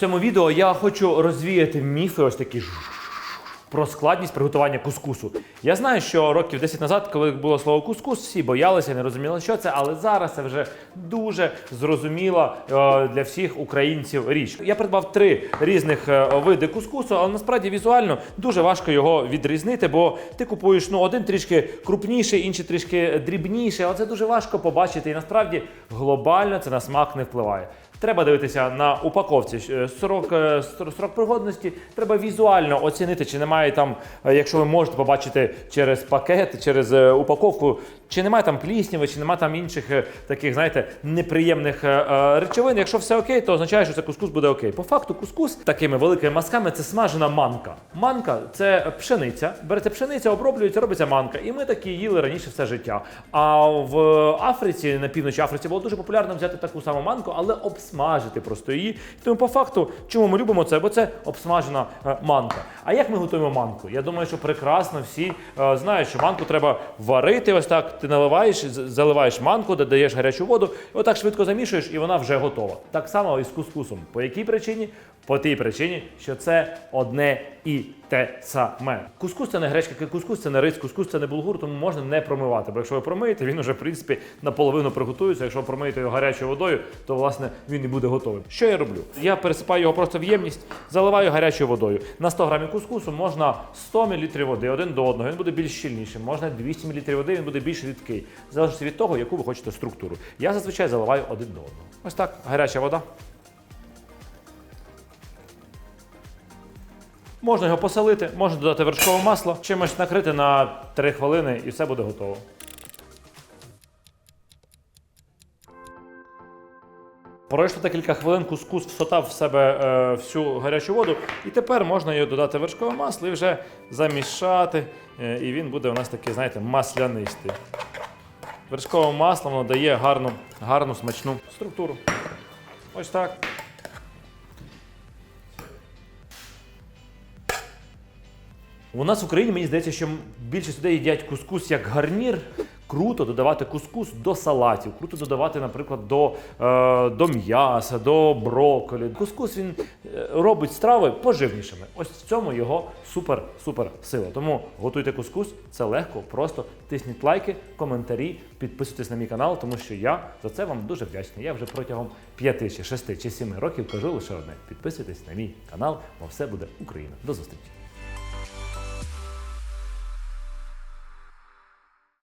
Цьому відео я хочу розвіяти міфи ось такі про складність приготування кускусу. Я знаю, що років 10 назад, коли було слово кускус, всі боялися, не розуміли, що це, але зараз це вже дуже зрозуміла е, для всіх українців річ. Я придбав три різних е, види кускусу, але насправді візуально дуже важко його відрізнити, бо ти купуєш ну один трішки крупніший, інший трішки дрібніший, але це дуже важко побачити. І насправді глобально це на смак не впливає. Треба дивитися на упаковці е, срок, е, срок пригодності. Треба візуально оцінити, чи немає там, е, якщо ви можете побачити через пакет, через упаковку, чи немає там плісняви, чи немає там інших таких, знаєте, неприємних речовин. Якщо все окей, то означає, що це кускус буде окей. По факту, кускус такими великими мазками це смажена манка. Манка це пшениця. Береться пшениця, оброблюється, робиться манка. І ми такі їли раніше все життя. А в Африці, на півночі Африці, було дуже популярно взяти таку саму манку, але обсмажити просто її. Тому по факту, чому ми любимо це? Бо це обсмажена е, манка. А як ми готуємо манку? Я думаю, що прекрасно всі е, знають, що манку треба варити. Ось так ти наливаєш, заливаєш манку, додаєш гарячу воду, і отак швидко замішуєш, і вона вже готова. Так само і з кускусом. По якій причині? По тій причині, що це одне і те саме. Кускус це не гречка, кускус це не рис, кускус це не булгур, тому можна не промивати. Бо якщо ви промиєте, він уже в принципі наполовину приготується. Якщо промиєте його гарячою водою, то власне він і буде готовий. Що я роблю? Я пересипаю його просто в ємність, заливаю гарячою водою. На 100 грамів кускусу можна 100 мл води один до одного. Він буде більш щільнішим. Можна 200 мл води, він буде більш рідкий. Залежить від того, яку ви хочете структуру. Я зазвичай заливаю один до одного. Ось так, гаряча вода. Можна його посолити, можна додати вершкове масло, чимось накрити на 3 хвилини і все буде готово. Пройшло декілька хвилин, кускус всотав в себе е, всю гарячу воду, і тепер можна його додати вершкове масло і вже замішати. е, і він буде у нас такий, знаєте, маслянистий. Вершкове масло воно дає гарну, гарну смачну структуру. Ось так. У нас в Україні мені здається, що більшість людей їдять кускус як гарнір. Круто додавати кускус до салатів, круто додавати, наприклад, до, е, до м'яса, до брокколі. Кускус він е, робить страви поживнішими. Ось в цьому його супер-супер сила. Тому готуйте кускус, це легко, просто тисніть лайки, коментарі, підписуйтесь на мій канал, тому що я за це вам дуже вдячний. Я вже протягом 5 чи 6 чи 7 років кажу лише одне: підписуйтесь на мій канал, бо все буде Україна. До зустрічі!